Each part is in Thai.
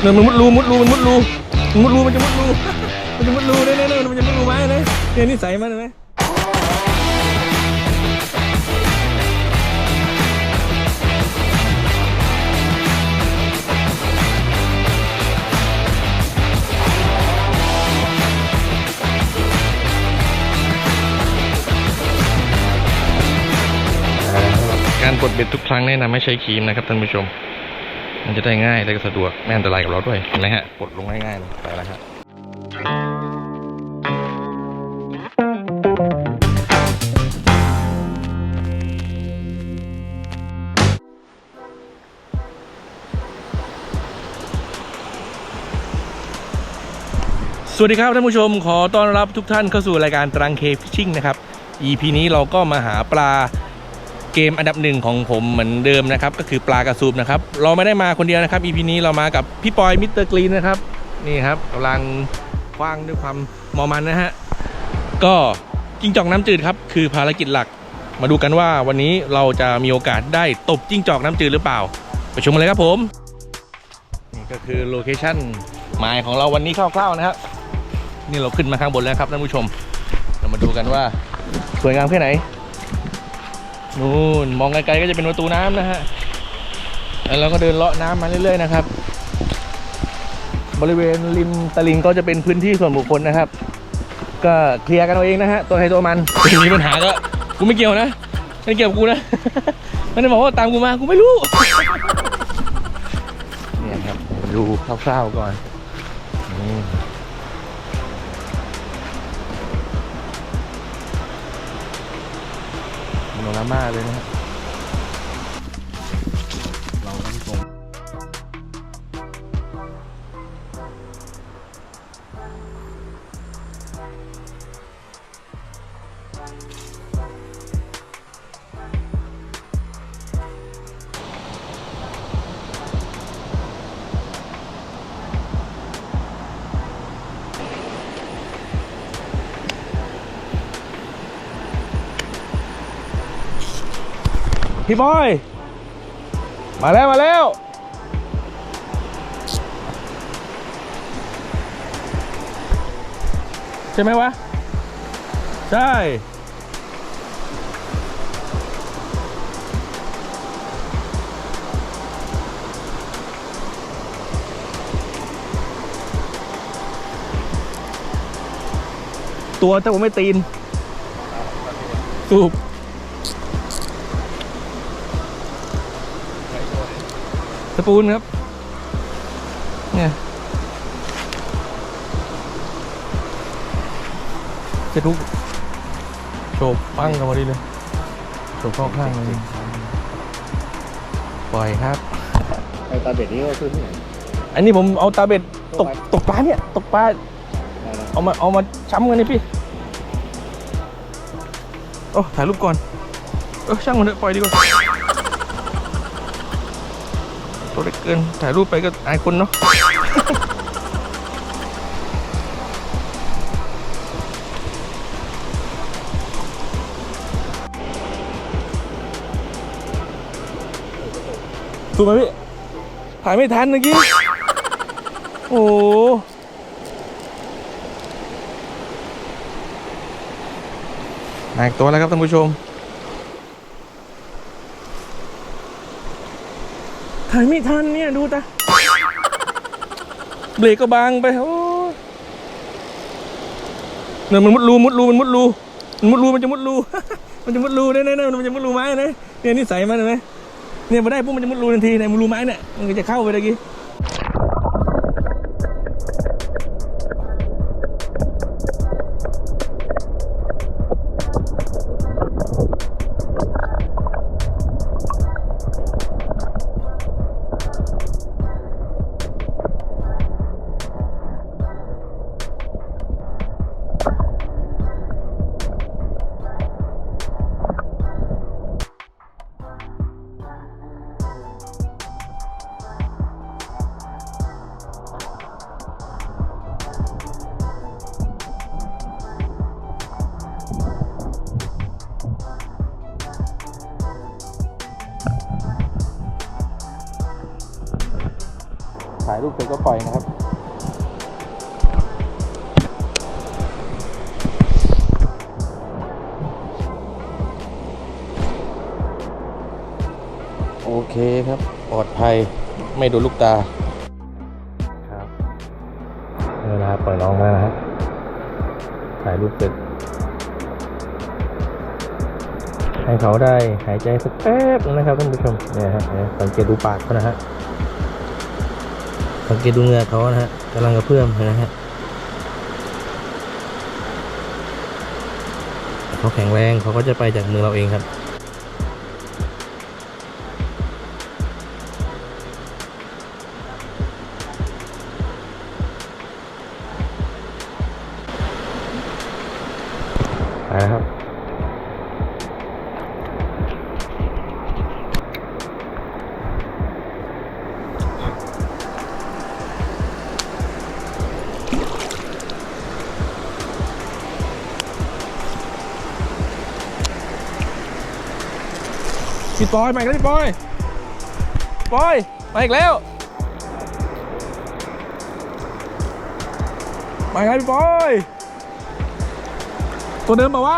เนี่ยมันมุดรูมุดรูมันมุดรูมันมุดรูมันจะมุดรูมันจะมุดรูเนี่ยเนี่ยเนี่ยมันจะมุดรูไม้เลยเนี่ยนิสัยมันเห็นไหมการปลดเบ็ดทุกครั้งแนะนำให้ใช้ครีมนะครับท่านผู้ชม มันจะได้ง่ายและก็สะดวกไม่อันตรายกับเราด้วยเห็นไหมฮะปลดลงง่ายๆเลยไปแล้วฮะสวัสดีครับท่านผู้ชมขอต้อนรับทุกท่านเข้าสู่รายการตรังเคฟิชชิ่งนะครับ EP นี้เราก็มาหาปลา เกมอันดับหนึ่งของผมเหมือนเดิมนะครับ ก็คือปลากระสูบนะครับ เราไม่ได้มาคนเดียวนะครับ EP นี้เรามากับพี่ปอยมิสเตอร์กรีนนะครับ นี่ครับกำลังคว้างด้วยความมอมันนะฮะ ก็จิ้งจอกน้ำจืดครับ คือภารกิจหลัก มาดูกันว่าวันนี้เราจะมีโอกาสได้ตบจิ้งจอกน้ำจืดหรือเปล่า ไปชมกันเลยครับผม นี่ก็คือโลเคชั่นหมายของเราวันนี้คร่าวๆนะครับ นี่เราขึ้นมาข้างบนแล้วครับท่านผู้ชม เรามาดูกันว่าสวยงามแค่ไหน นู่นมองไกลๆก็จะเป็นประตูน้ำนะฮะแล้วเราก็เดินเลาะน้ำมาเรื่อยๆนะครับ บริเวณริมตลิ่งก็จะเป็นพื้นที่ส่วนบุคคลนะครับ ก็เคลียร์กันเอาเองนะฮะตัวใครตัวมันมีปัญหาก็กูไม่เกี่ยวนะไม่เกี่ยวกับกูนะไม่ได้บอกว่าตามกูมากูไม่รู้เนี่ยครับดูคร่าวๆก่อนนี่ามาเลยนะฮะ พี่บอย มาแล้ว มาแล้ว ใช่ไหมวะ ใช่ตัวแต่ผมไม่ตีน สูบ สปูนครับ เนี่ยจะทุกโฉบปั้งกันมาดีเลยโฉบเข้าข้างเลยปล่อยครับไอตาเบ็ดนี้ก็ขึ้นที่ไหนอันนี้ผมเอาตาเบ็ดตกตกปลาเนี่ย ตกปลาได้แล้วเอามาเอามาช้ำกันนี่พี่โอ้ถ่ายรูปก่อน เออช่างมันเถอะปล่อยดีกว่า ตัวเล็กเกิน ถ่ายรูปไปก็อายคนเนาะถูกไหมพี่ ถ่ายไม่ทันเมื่อกี้ โอ้หนักตัวแล้วครับท่านผู้ชมายไม่ทันเนี่ยดูตาเบรกก็บางไปโอ้เนี่ยมันมุดรูมุดรูมันมุดรูมันมุดรูมันจะมุดรูมันจะมุดรูเนี่ยเนี่ยมันจะมุดรูไม้เลยเนี่ยนิสัยมันเห็นไหมเนี่ยมาได้ปุ๊บมันจะมุดรูทันทีเนี่ยมุดรูไม้เนี่ยมันจะเข้าไปตะกี้ายรูปเสร็จก็ปล่อยนะครับโอเคครับปลอดภัยไม่โดนลูกตาครับเวลาปล่อยน้องแล้วนะครับถ่ายรูปเสร็จให้เขาได้หายใจสักแป๊บนะครับท่านผู้ชมเนี่ยฮะสังเกตดูปากเขานะฮะ สังเกตดูเหงือเขานะฮะกำลังกระเพื่อมนะฮะเขาแข็งแรงเขาก็จะไปจากมือเราเองครับไปแล้วครับ พี่ปอยมาอีกแล้วพี่ปอยปอยมาอีกแล้วมาอีกแล้วพี่ปอยตัวเดิมเปล่าวะ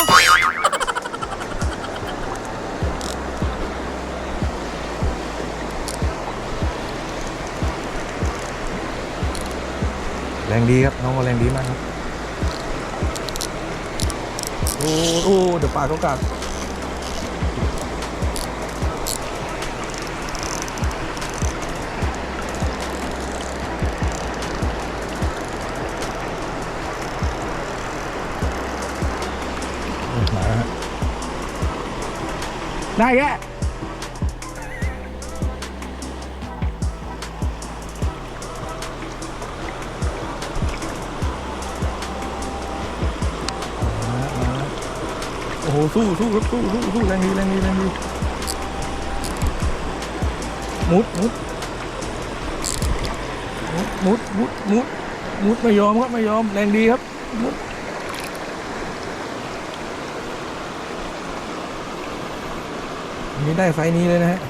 แรงดีครับ น้องก็แรงดีมากครับ โอ้โอ้เดี๋ยวปากเขากัด ได้แกโอ้โห สู้สู้ครับสู้สู้สู้แรงดีแรงดีแรงดีมุดมุดมุดมุดมุดมุดมุดไม่ยอมครับไม่ยอมแรงดีครับมุด อันนี้ได้ไซส์นี้เลยนะฮะ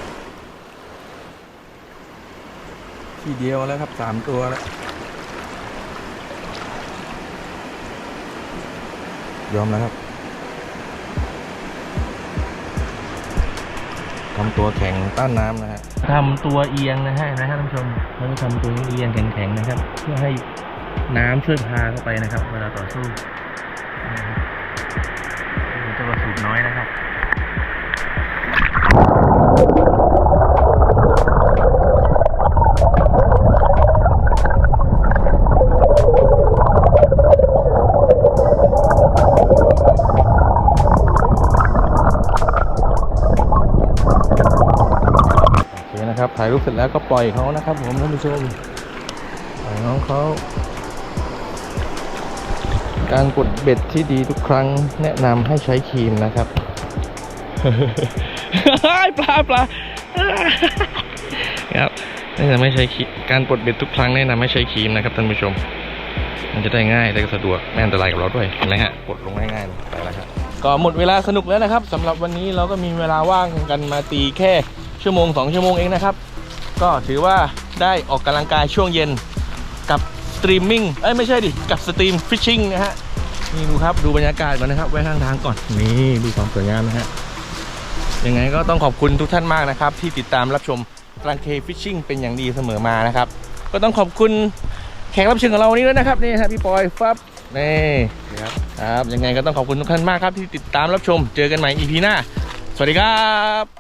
ทีเดียวแล้วครับสามตัวแล้วยอมแล้วครับทำตัวแข็งต้านน้ำนะฮะทำตัวเอียงนะฮะนะฮะท่านผู้ชมเราจะทำตัวเอียงแข็งๆนะครับ เพื่อให้น้ำช่วยพาเข้าไปนะครับ เวลาต่อสู้ ถ่ายรูปเสร็จแล้วก็ปล่อยเขานะครับผมท่านผู้ชมปล่อยน้องเขาการกดเบ็ดที่ดีทุกครั้งแนะนำให้ใช้ครีมนะครับปลาปลาครับแนะนำให้ใช้ครีมการปลดเบ็ดทุกครั้งแนะนำให้ใช้ครีมนะครับท่านผู้ชม มันจะได้ง่ายได้สะดวกไม่อันตรายกับเราด้วยเห็นไหมฮะกดลงง่ายๆเลยไปแล้วครับก็หมดเวลาสนุกแล้วนะครับสำหรับวันนี้เราก็มีเวลาว่างกันมาตีแค่ ชั่วโมง 2 ชั่วโมงเองนะครับ ก็ถือว่าได้ออกกำลังกายช่วงเย็นกับสตรีมมิ่งเอ้ยไม่ใช่ดิ กับสตรีมฟิชชิ่งนะฮะนี่ดูครับดูบรรยากาศก่อนนะครับไว้ข้างทางก่อนนี่ดูความสวยงามนะฮะยังไงก็ต้องขอบคุณทุกท่านมากนะครับ ที่ติดตามรับชมรังเคฟิชชิ่งเป็นอย่างดีเสมอมานะครับ ก็ต้องขอบคุณแขกรับเชิญของเราวันนี้ด้วยนะครับนี่ครับพี่ปอยฟับนี่ครับครับยังไงก็ต้องขอบคุณทุกท่านมากครับที่ติดตามรับชม เจอกันใหม่ EP หน้า สวัสดีครับ